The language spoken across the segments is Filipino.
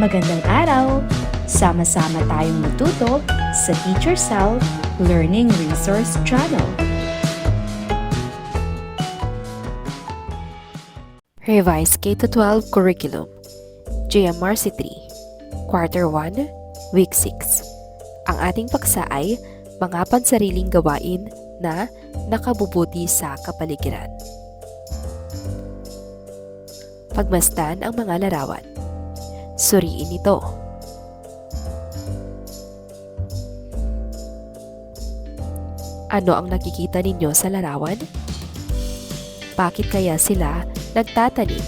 Magandang araw! Sama-sama tayong matuto sa Teacher Sal Learning Resource Channel. Revised K-12 Curriculum JMRC 3 Quarter 1 Week 6 Ang ating paksa ay mga pansariling gawain na nakabubuti sa kapaligiran. Pagmasdan ang mga larawan. Suriin ito. Ano ang nakikita ninyo sa larawan? Bakit kaya sila nagtatanim?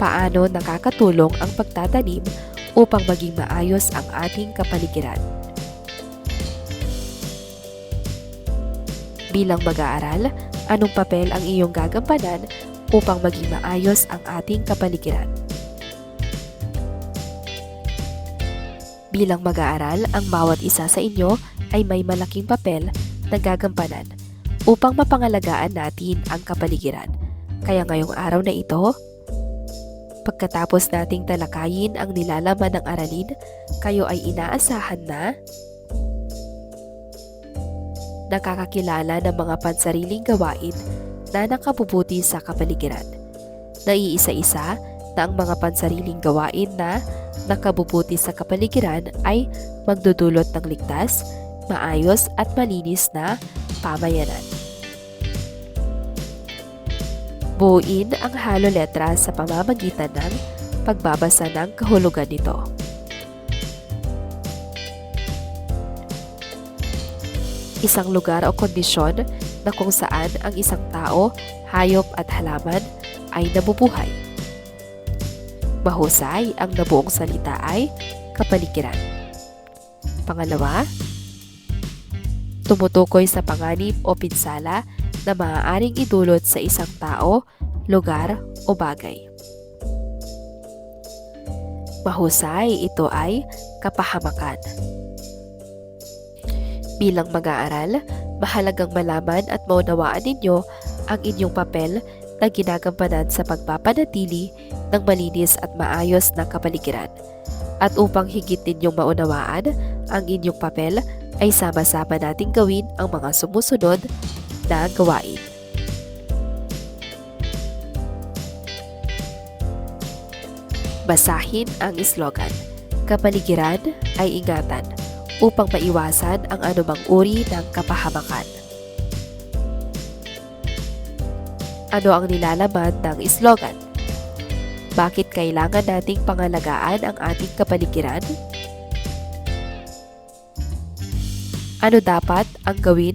Paano nakakatulong ang pagtatanim upang maging maayos ang ating kapaligiran? Bilang mag-aaral, anong papel ang iyong gagampanan upang maging maayos ang ating kapaligiran? Bilang mag-aaral, ang bawat isa sa inyo ay may malaking papel na gagampanan upang mapangalagaan natin ang kapaligiran. Kaya ngayong araw na ito, pagkatapos nating talakayin ang nilalaman ng aralin, kayo ay inaasahan na nakakakilala ng mga pansariling gawain na nakabubuti sa kapaligiran. Naiisa-isa na ang mga pansariling gawain na nakabubuti sa kapaligiran ay magdudulot ng ligtas, maayos at malinis na pamayanan. Buuin ang halo letra sa pamamagitan ng pagbabasa ng kahulugan nito. Isang lugar o kondisyon na kung saan ang isang tao, hayop at halaman ay nabubuhay. Mahusay ang nabuong salita ay kapaligiran. Pangalawa, tumutukoy sa panganib o pinsala na maaaring idulot sa isang tao, lugar o bagay. Mahusay ito ay kapahamakan. Bilang mag-aaral, mahalagang malaman at maunawaan ninyo ang inyong papel na ginagampanan sa pagpapanatili ng malinis at maayos na kapaligiran. At upang higit ninyong maunawaan ang inyong papel, ay sama-sama nating gawin ang mga sumusunod na gawain. Basahin ang slogan. Kapaligiran ay ingatan upang maiwasan ang anumang uri ng kapahamakan. Ano ang nilalaman ng slogan? Bakit kailangan nating pangalagaan ang ating kapaligiran? Ano dapat ang gawin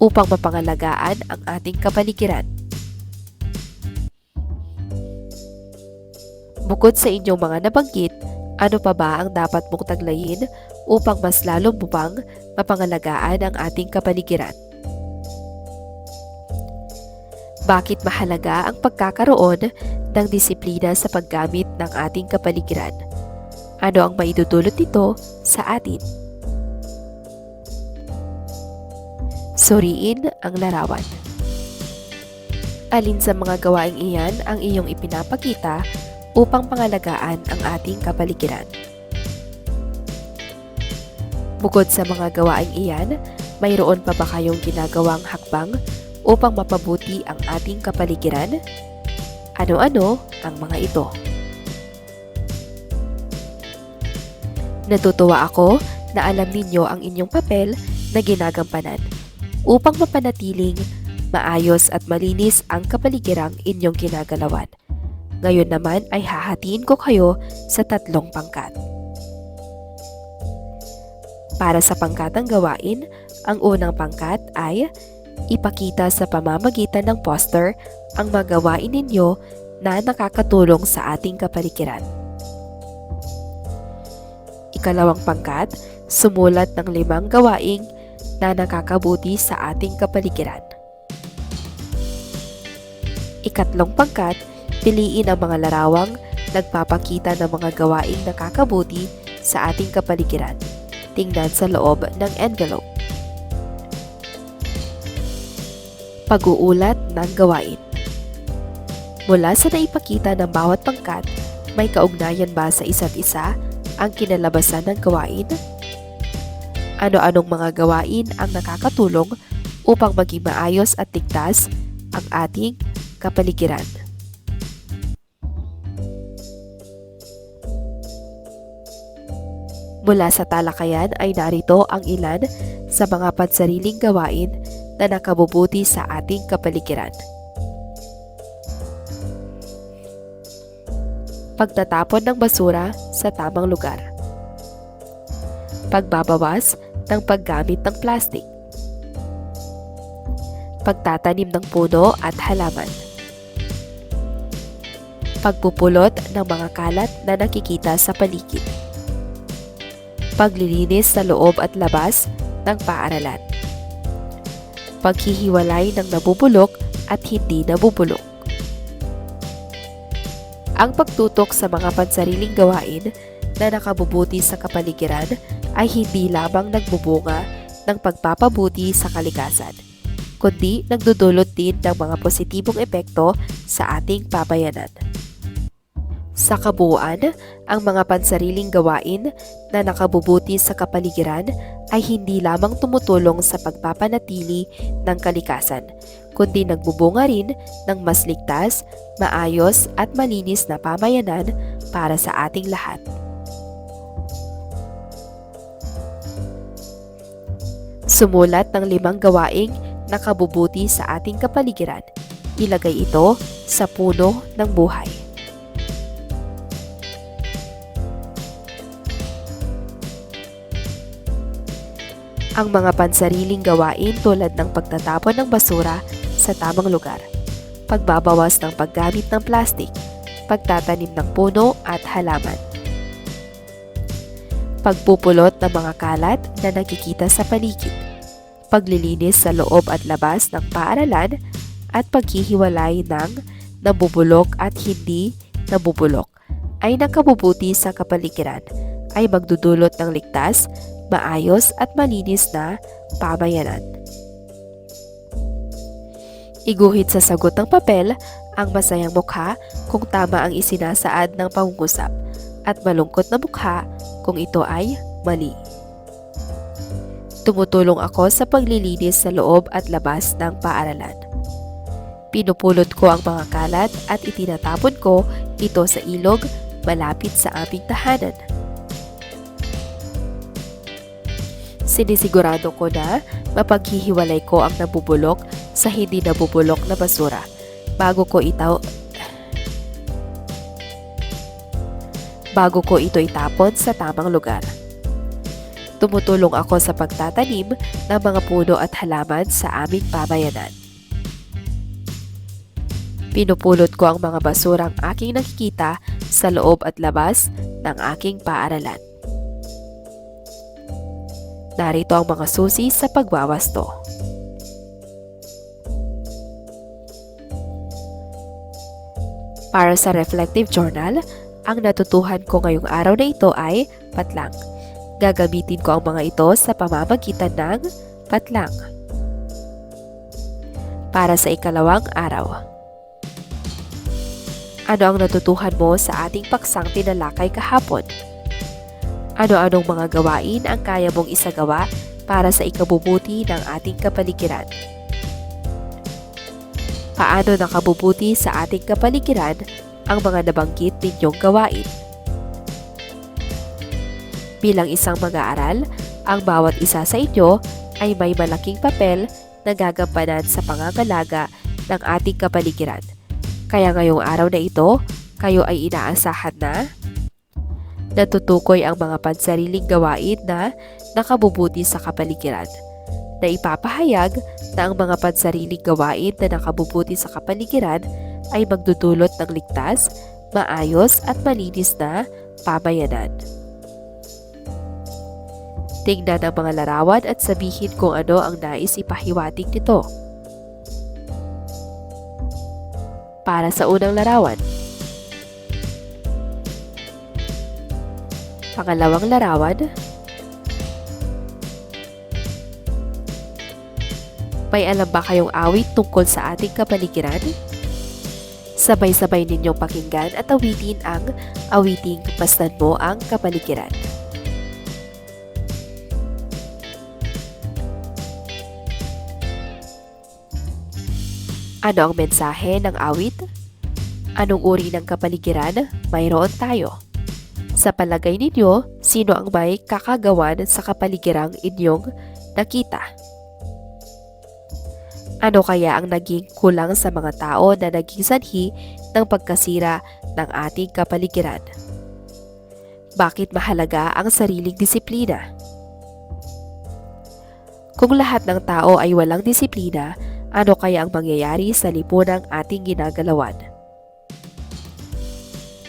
upang mapangalagaan ang ating kapaligiran? Bukod sa inyong mga nabanggit, ano pa ba ang dapat mong taglayin upang mas lalong bubang mapangalagaan ang ating kapaligiran? Bakit mahalaga ang pagkakaroon ng disiplina sa paggamit ng ating kapaligiran? Ano ang maidudulot nito sa atin? Suriin ang larawan. Alin sa mga gawaing iyan ang iyong ipinapakita upang pangalagaan ang ating kapaligiran? Bukod sa mga gawaing iyan, mayroon pa ba kayong ginagawang hakbang upang mapabuti ang ating kapaligiran? Ano-ano ang mga ito? Natutuwa ako na alam ninyo ang inyong papel na ginagampanan upang mapanatiling maayos at malinis ang kapaligirang inyong ginagalawan. Ngayon naman ay hahatiin ko kayo sa tatlong pangkat. Para sa pangkatang gawain, ang unang pangkat ay ipakita sa pamamagitan ng poster ang magawain ninyo na nakakatulong sa ating kapaligiran. Ikalawang pangkat, sumulat ng limang gawaing na nakakabuti sa ating kapaligiran. Ikatlong pangkat, piliin ang mga larawang nagpapakita ng mga gawaing nakakabuti sa ating kapaligiran. Tingnan sa loob ng envelope. Pag-uulat ng gawain. Mula sa naipakita ng bawat pangkat, may kaugnayan ba sa isa't isa ang kinalabasan ng gawain? Ano-anong mga gawain ang nakakatulong upang maging maayos at tigtas ang ating kapaligiran? Mula sa talakayan ay narito ang ilan sa mga pansariling gawain na nakabubuti sa ating kapaligiran. Pagtatapon ng basura sa tamang lugar. Pagbabawas ng paggamit ng plastic. Pagtatanim ng puno at halaman. Pagpupulot ng mga kalat na nakikita sa paligid. Paglilinis sa loob at labas ng paaralan. Paghihiwalay ng nabubulok at hindi nabubulok. Ang pagtutok sa mga pansariling gawain na nakabubuti sa kapaligiran ay hindi lamang nagbubunga ng pagpapabuti sa kalikasan, kundi nagdudulot din ng mga positibong epekto sa ating pabayanan. Sa kabuuan, ang mga pansariling gawain na nakabubuti sa kapaligiran ay hindi lamang tumutulong sa pagpapanatili ng kalikasan, kundi nagbubunga rin ng mas ligtas, maayos at malinis na pamayanan para sa ating lahat. Sumulat ng limang gawaing nakabubuti sa ating kapaligiran. Ilagay ito sa puno ng buhay. Ang mga pansariling gawain tulad ng pagtatapon ng basura sa tamang lugar, pagbabawas ng paggamit ng plastic, pagtatanim ng puno at halaman, pagpupulot ng mga kalat na nakikita sa paligid, paglilinis sa loob at labas ng paaralan at paghihiwalay ng nabubulok at hindi nabubulok ay nakabubuti sa kapaligiran ay magdudulot ng ligtas maayos at malinis na pamayanan. Iguhit sa sagot ng papel ang masayang mukha kung tama ang isinasaad ng pangungusap at malungkot na mukha kung ito ay mali. Tumutulong ako sa paglilinis sa loob at labas ng paaralan. Pinupulot ko ang mga kalat at itinatapon ko ito sa ilog malapit sa aming tahanan. Sinisigurado ko na mapaghihiwalay ko ang nabubulok sa hindi nabubulok na basura bago ko itaw bago ko ito itapon sa tamang lugar. Tumutulong ako sa pagtatanim ng mga puno at halaman sa aming pamayanan. Pinupulot ko ang mga basurang aking nakikita sa loob at labas ng aking paaralan. Narito ang mga susi sa pagwawasto. Para sa reflective journal, ang natutuhan ko ngayong araw na ito ay patlang. Gagamitin ko ang mga ito sa pamamagitan ng patlang. Para sa ikalawang araw. Ano ang natutuhan mo sa ating paksang tinalakay kahapon? Ano-anong mga gawain ang kaya mong isagawa para sa ikabubuti ng ating kapaligiran? Paano nakabubuti sa ating kapaligiran ang mga nabanggit ninyong gawain? Bilang isang mag-aaral, ang bawat isa sa inyo ay may malaking papel na gagampanan sa pangangalaga ng ating kapaligiran. Kaya ngayong araw na ito, kayo ay inaasahan na natutukoy ang mga pansariling gawain na nakabubuti sa kapaligiran. Na ipapahayag na ang mga pansariling gawain na nakabubuti sa kapaligiran ay magdudulot ng ligtas, maayos at malinis na pamayanan. Tingnan ang mga larawan at sabihin kung ano ang nais ipahiwatig nito. Para sa unang larawan, Pangalawang larawan, May alam ba kayong awit tungkol sa ating kapaligiran? Sabay-sabay ninyong pakinggan at awitin ang awiting Pastan Mo ang Kapaligiran. Ano ang mensahe ng awit? Anong uri ng kapaligiran mayroon tayo? Sa palagay ninyo, sino ang may kakagawan sa kapaligirang inyong nakita? Ano kaya ang naging kulang sa mga tao na naging sanhi ng pagkasira ng ating kapaligiran? Bakit mahalaga ang sariling disiplina? Kung lahat ng tao ay walang disiplina, ano kaya ang mangyayari sa lipunang ating ginagalawan?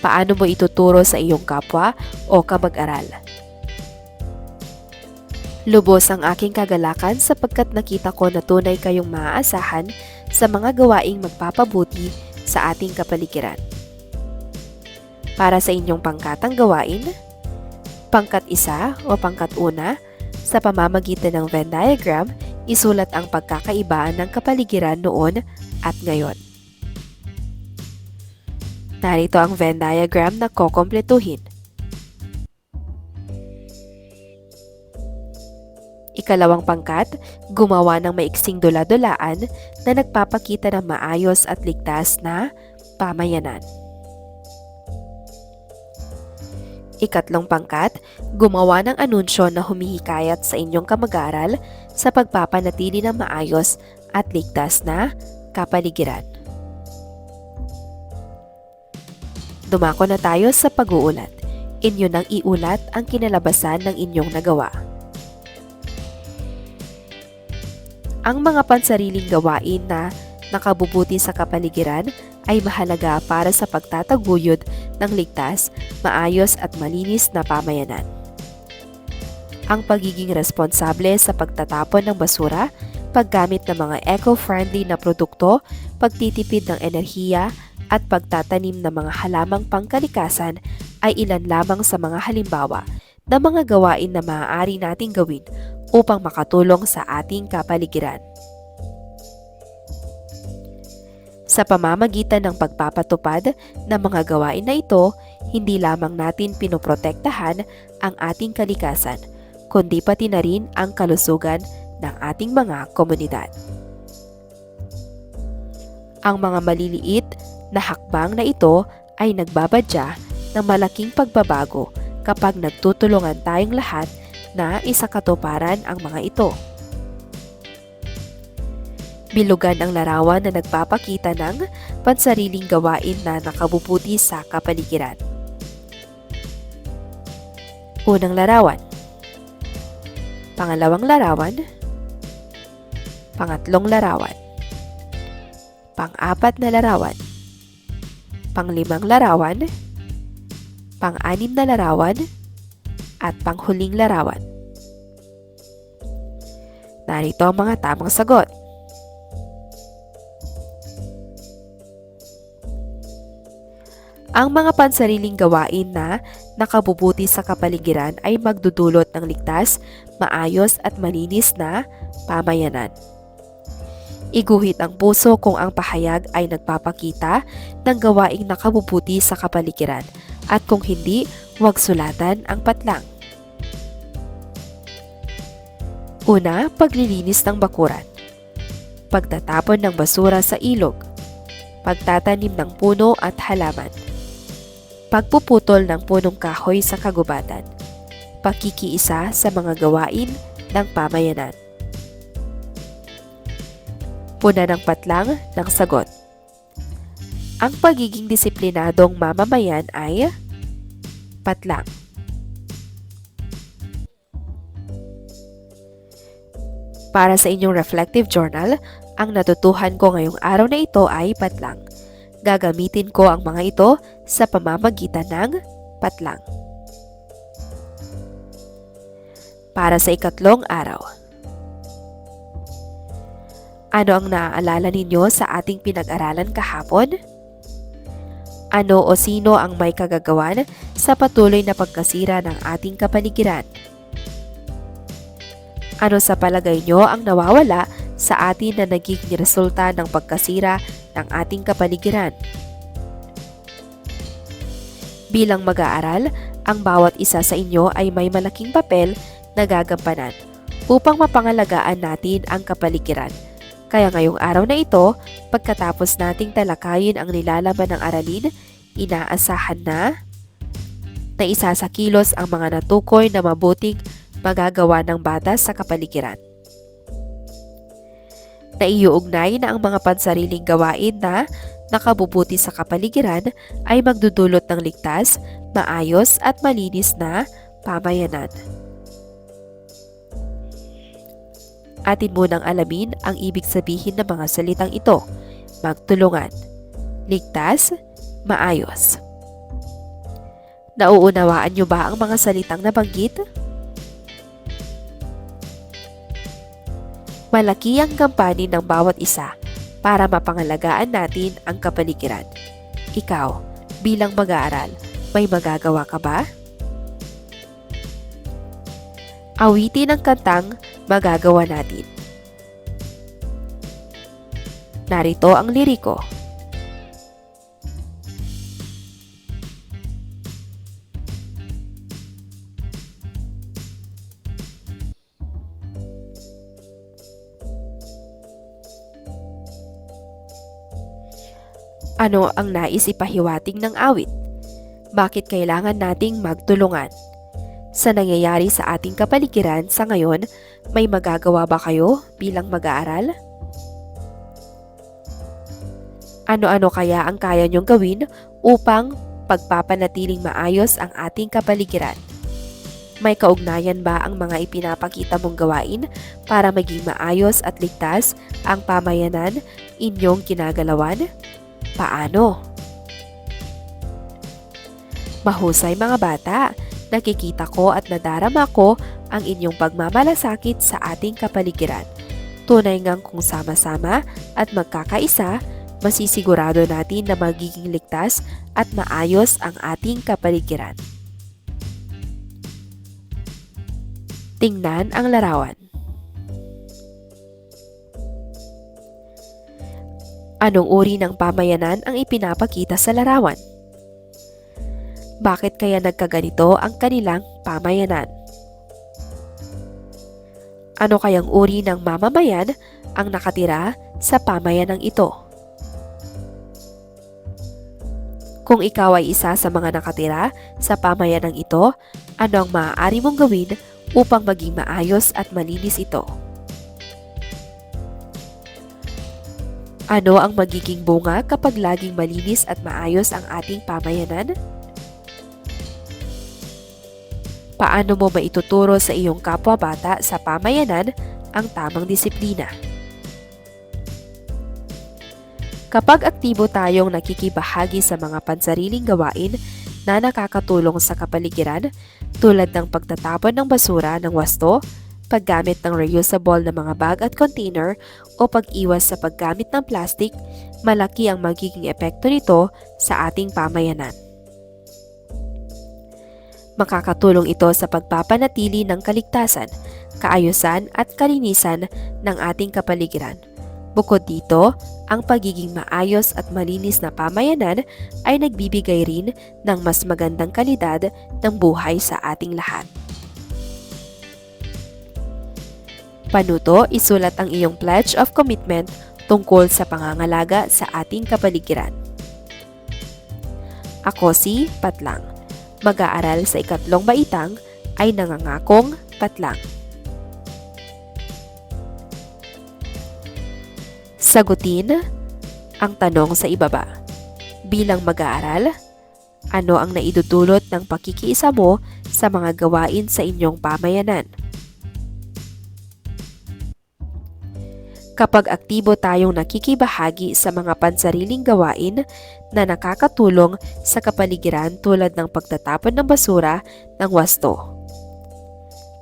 Paano mo ituturo sa iyong kapwa o kamag-aral? Lubos ang aking kagalakan sapagkat nakita ko na tunay kayong maaasahan sa mga gawaing magpapabuti sa ating kapaligiran. Para sa inyong pangkatang gawain, pangkat isa o pangkat una, sa pamamagitan ng Venn diagram, isulat ang pagkakaiba ng kapaligiran noon at ngayon. Narito ang Venn diagram na kokompletuhin. Ikalawang pangkat, gumawa ng maiksing dula-dulaan na nagpapakita ng maayos at ligtas na pamayanan. Ikatlong pangkat, gumawa ng anunsyo na humihikayat sa inyong kamag-aral sa pagpapanatili ng maayos at ligtas na kapaligiran. Dumako na tayo sa pag-uulat. Inyo nang iulat ang kinalabasan ng inyong nagawa. Ang mga pansariling gawain na nakabubuti sa kapaligiran ay mahalaga para sa pagtataguyod ng ligtas, maayos at malinis na pamayanan. Ang pagiging responsable sa pagtatapon ng basura, paggamit ng mga eco-friendly na produkto, pagtitipid ng enerhiya, at pagtatanim ng mga halamang pangkalikasan ay ilan lamang sa mga halimbawa ng mga gawain na maaari nating gawin upang makatulong sa ating kapaligiran. Sa pamamagitan ng pagpapatupad ng mga gawain na ito, hindi lamang natin pinoprotektahan ang ating kalikasan, kundi pati na rin ang kalusugan ng ating mga komunidad. Ang mga maliliit na hakbang na ito ay nagbabadya ng malaking pagbabago kapag nagtutulungan tayong lahat na isakatuparan ang mga ito. Bilugan ang larawan na nagpapakita ng pansariling gawain na nakabubuti sa kapaligiran. Unang larawan. Pangalawang larawan. Pangatlong larawan. Pang-apat na larawan. Panglimang larawan. Pang-anim na larawan at panghuling larawan. Narito ang mga tamang sagot. Ang mga pansariling gawain na nakabubuti sa kapaligiran ay magdudulot ng ligtas, maayos at malinis na pamayanan. Iguhit ang puso kung ang pahayag ay nagpapakita ng gawaing nakabubuti sa kapaligiran at kung hindi, huwag sulatan ang patlang. Una, paglilinis ng bakuran. Pagtatapon ng basura sa ilog. Pagtatanim ng puno at halaman. Pagpuputol ng punong kahoy sa kagubatan. Pakikiisa sa mga gawain ng pamayanan. Puna ng patlang ng sagot. Ang pagiging disiplinadong mamamayan ay patlang. Para sa inyong reflective journal, ang natutuhan ko ngayong araw na ito ay patlang. Gagamitin ko ang mga ito sa pamamagitan ng patlang. Para sa ikatlong araw. Ano ang naaalala ninyo sa ating pinag-aralan kahapon? Ano o sino ang may kagagawan sa patuloy na pagkasira ng ating kapaligiran? Ano sa palagay nyo ang nawawala sa atin na naging resulta ng pagkasira ng ating kapaligiran? Bilang mag-aaral, ang bawat isa sa inyo ay may malaking papel na gagampanan upang mapangalagaan natin ang kapaligiran. Kaya ngayong araw na ito, pagkatapos nating talakayin ang nilalaman ng aralin, inaasahan na na isasakilos ang mga natukoy na mabuting magagawa ng bata sa kapaligiran. Naiuugnay na ang mga pansariling gawain na nakabubuti sa kapaligiran ay magdudulot ng ligtas, maayos at malinis na pamayanan. Atin munang alamin ang ibig sabihin ng mga salitang ito. Magtulungan. Ligtas, maayos. Nauunawaan niyo ba ang mga salitang nabanggit? Malaki ang kampani ng bawat isa para mapangalagaan natin ang kapaligiran. Ikaw, bilang mag-aaral, may magagawa ka ba? Awitin ang kantang magagawa natin. Narito ang liriko. Ano ang nais ipahiwating ng awit? Bakit kailangan nating magtulungan? Sa nangyayari sa ating kapaligiran sa ngayon, may magagawa ba kayo bilang mag-aaral? Ano-ano kaya ang kaya niyong gawin upang pagpapanatiling maayos ang ating kapaligiran? May kaugnayan ba ang mga ipinapakita mong gawain para maging maayos at ligtas ang pamayanan inyong kinagalawan? Paano? Mahusay mga bata, nakikita ko at nadarama ko ang inyong pagmamalasakit sa ating kapaligiran. Tunay ngang kung sama-sama at magkakaisa, masisigurado natin na magiging ligtas at maayos ang ating kapaligiran. Tingnan ang larawan. Anong uri ng pamayanan ang ipinapakita sa larawan? Bakit kaya nagkaganito ang kanilang pamayanan? Ano kayang uri ng mamamayan ang nakatira sa pamayanang ito? Kung ikaw ay isa sa mga nakatira sa pamayanang ito, ano ang maaari mong gawin upang maging maayos at malinis ito? Ano ang magiging bunga kapag laging malinis at maayos ang ating pamayanan? Paano mo maituturo sa iyong kapwa-bata sa pamayanan ang tamang disiplina? Kapag aktibo tayong nakikibahagi sa mga pansariling gawain na nakakatulong sa kapaligiran tulad ng pagtatapon ng basura ng wasto, paggamit ng reusable na mga bag at container o pag-iwas sa paggamit ng plastic, malaki ang magiging epekto nito sa ating pamayanan. Makakatulong ito sa pagpapanatili ng kaligtasan, kaayusan at kalinisan ng ating kapaligiran. Bukod dito, ang pagiging maayos at malinis na pamayanan ay nagbibigay rin ng mas magandang kalidad ng buhay sa ating lahat. Panuto, isulat ang iyong pledge of commitment tungkol sa pangangalaga sa ating kapaligiran. Ako si Patlang. Mag-aaral sa ikatlong baitang ay nangangakong Patlang. Sagutin ang tanong sa ibaba. Bilang mag-aaral, ano ang naidudulot ng pakikiisa mo sa mga gawain sa inyong pamayanan? Kapag aktibo tayong nakikibahagi sa mga pansariling gawain na nakakatulong sa kapaligiran tulad ng pagtatapon ng basura ng wasto.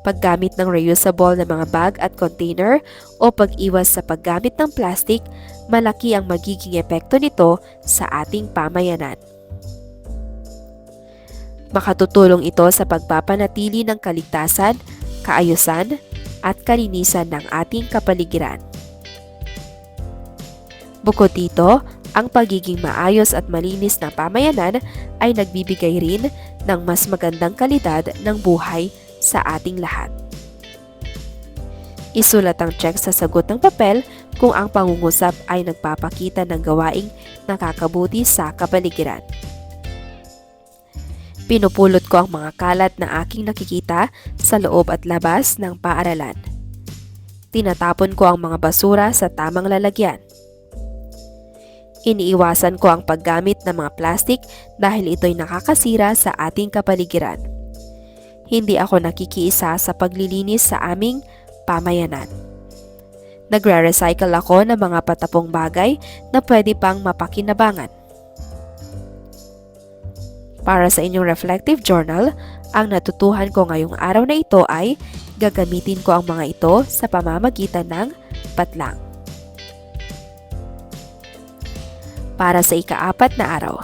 Paggamit ng reusable na mga bag at container o pag-iwas sa paggamit ng plastic, malaki ang magiging epekto nito sa ating pamayanan. Makatutulong ito sa pagpapanatili ng kaligtasan, kaayusan, at kalinisan ng ating kapaligiran. Bukod dito, Ang pagiging maayos at malinis na pamayanan ay nagbibigay rin ng mas magandang kalidad ng buhay sa ating lahat. Isulat ang check sa sagot ng papel kung ang pangungusap ay nagpapakita ng gawaing nakakabuti sa kapaligiran. Pinupulot ko ang mga kalat na aking nakikita sa loob at labas ng paaralan. Tinatapon ko ang mga basura sa tamang lalagyan. Iniiwasan ko ang paggamit ng mga plastik dahil ito'y nakakasira sa ating kapaligiran. Hindi ako nakikiisa sa paglilinis sa aming pamayanan. Nagre-recycle ako ng mga patapong bagay na pwede pang mapakinabangan. Para sa inyong reflective journal, ang natutuhan ko ngayong araw na ito ay gagamitin ko ang mga ito sa pamamagitan ng patlang. Para sa ikaapat na araw.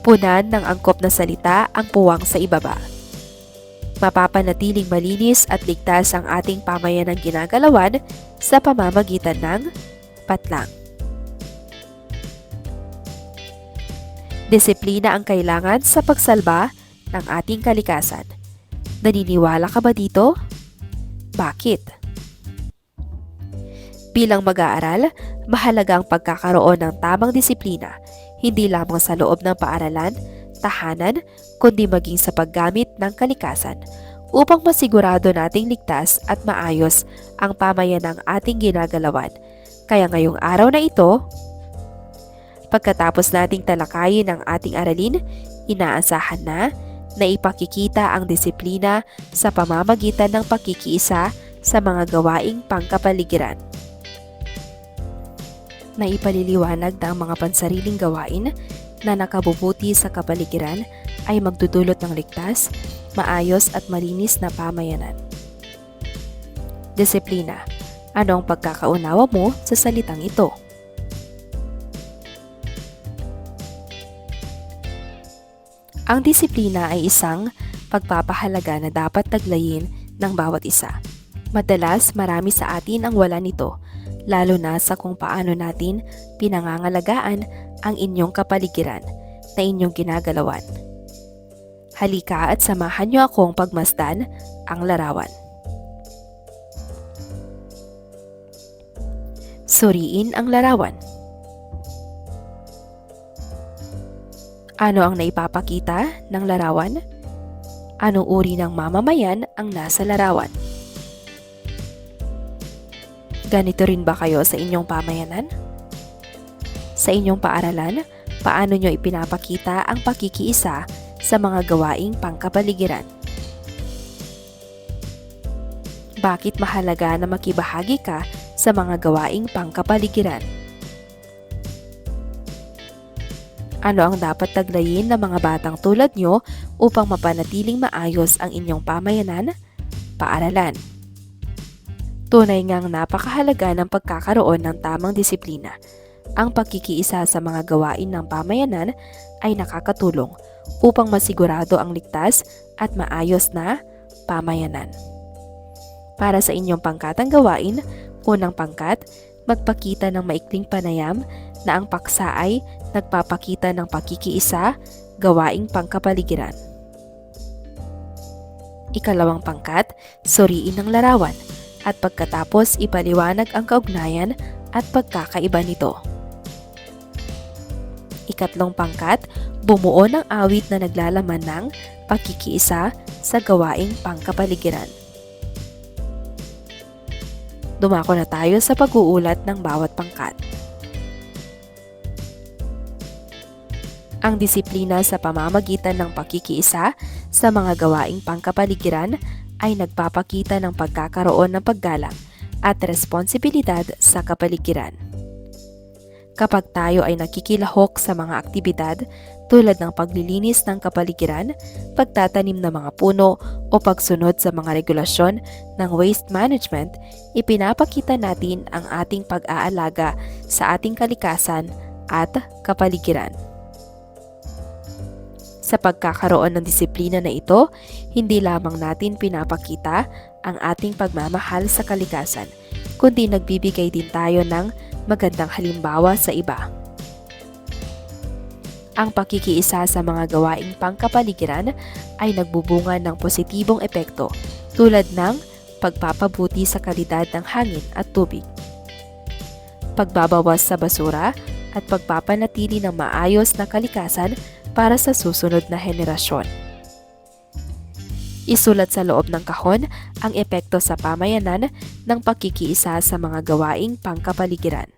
Punan ng angkop na salita ang puwang sa ibaba mapapanatiling malinis at ligtas ang ating pamayanang ginagalawan sa pamamagitan ng patlang. Disiplina ang kailangan sa pagsalba ng ating kalikasan. Naniniwala ka ba dito? Bakit? Bilang mag-aaral, mahalaga ang pagkakaroon ng tamang disiplina, hindi lamang sa loob ng paaralan, tahanan, kundi maging sa paggamit ng kalikasan upang masigurado nating ligtas at maayos ang pamayan ng ating ginagalawan. Kaya ngayong araw na ito, pagkatapos nating talakayin ang ating aralin, inaasahan na na ipakikita ang disiplina sa pamamagitan ng pakikiisa sa mga gawaing pangkapaligiran. Na ipaliliwanag na ang mga pansariling gawain na nakabubuti sa kapaligiran ay magdudulot ng ligtas, maayos at malinis na pamayanan. Disiplina. Ano ang pagkakaunawa mo sa salitang ito? Ang disiplina ay isang pagpapahalaga na dapat taglayin ng bawat isa. Madalas marami sa atin ang wala nito, lalo na sa kung paano natin pinangangalagaan ang inyong kapaligiran na inyong ginagalawan. Halika at samahan niyo akong pagmasdan ang larawan. Suriin ang larawan. Ano ang naipapakita ng larawan? Anong uri ng mamamayan ang nasa larawan? Ganito rin ba kayo sa inyong pamayanan? Sa inyong paaralan, paano nyo ipinapakita ang pakikiisa sa mga gawaing pangkapaligiran? Bakit mahalaga na makibahagi ka sa mga gawaing pangkapaligiran? Ano ang dapat taglayin ng mga batang tulad nyo upang mapanatiling maayos ang inyong pamayanan? Paaralan. Tunay ngang napakahalaga ng pagkakaroon ng tamang disiplina. Ang pagkikiisa sa mga gawain ng pamayanan ay nakakatulong upang masigurado ang ligtas at maayos na pamayanan. Para sa inyong pangkatang gawain, unang pangkat, magpakita ng maikling panayam na ang paksa ay nagpapakita ng pakikiisa, gawaing pangkapaligiran. Ikalawang pangkat, suriin ang larawan at pagkatapos ipaliwanag ang kaugnayan at pagkakaiba nito. Ikatlong pangkat, bumuo ng awit na naglalaman ng pakikiisa sa gawaing pangkapaligiran. Dumako na tayo sa pag-uulat ng bawat pangkat. Ang disiplina sa pamamagitan ng pakikiisa sa mga gawaing pangkapaligiran ay nagpapakita ng pagkakaroon ng paggalang at responsibilidad sa kapaligiran. Kapag tayo ay nakikilahok sa mga aktibidad tulad ng paglilinis ng kapaligiran, pagtatanim ng mga puno o pagsunod sa mga regulasyon ng waste management, ipinapakita natin ang ating pag-aalaga sa ating kalikasan at kapaligiran. Sa pagkakaroon ng disiplina na ito, hindi lamang natin pinapakita ang ating pagmamahal sa kalikasan, kundi nagbibigay din tayo ng magandang halimbawa sa iba. Ang pakikiisa sa mga gawaing pangkapaligiran ay nagbubunga ng positibong epekto tulad ng pagpapabuti sa kalidad ng hangin at tubig, pagbabawas sa basura at pagpapanatili ng maayos na kalikasan para sa susunod na henerasyon. Isulat sa loob ng kahon ang epekto sa pamayanan ng pakikiisa sa mga gawaing pangkapaligiran.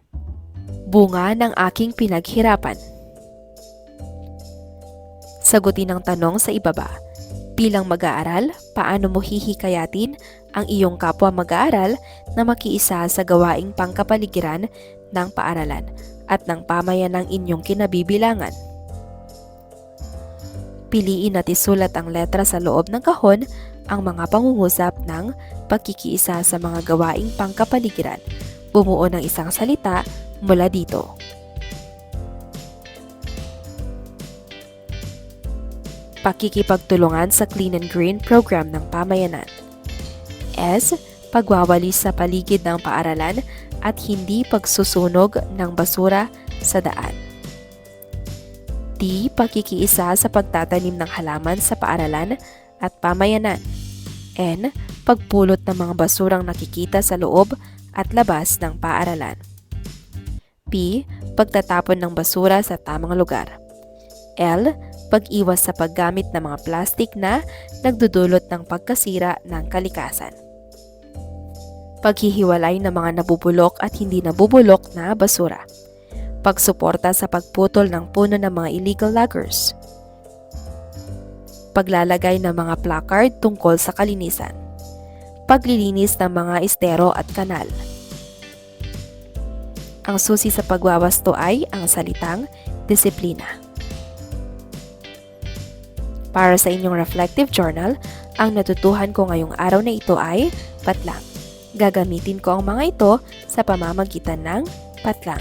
Bunga ng aking pinaghirapan. Sagutin ang tanong sa ibaba. Bilang mag-aaral, paano mo hihikayatin ang iyong kapwa mag-aaral na makiisa sa gawaing pangkapaligiran ng paaralan at ng pamayanang inyong kinabibilangan? Piliin at isulat ang letra sa loob ng kahon ang mga pangungusap ng pagkikiisa sa mga gawaing pangkapaligiran. Bumuo ng isang salita mula dito. Pakikipagtulungan sa Clean and Green program ng pamayanan. S. Pagwawalis sa paligid ng paaralan at hindi pagsusunog ng basura sa daan. D. Pakikiisa sa pagtatanim ng halaman sa paaralan at pamayanan. N. Pagpulot ng mga basurang nakikita sa loob at labas ng paaralan. P. Pagtatapon ng basura sa tamang lugar. L. Pag-iwas sa paggamit ng mga plastik na nagdudulot ng pagkasira ng kalikasan. Paghihiwalay ng mga nabubulok at hindi nabubulok na basura pagsuporta sa pagputol ng puno ng mga illegal loggers, paglalagay ng mga placard tungkol sa kalinisan, paglilinis ng mga estero at kanal. Ang susi sa pagwawasto ay ang salitang disiplina. Para sa inyong reflective journal, ang natutuhan ko ngayong araw na ito ay patlang. Gagamitin ko ang mga ito sa pamamagitan ng patlang.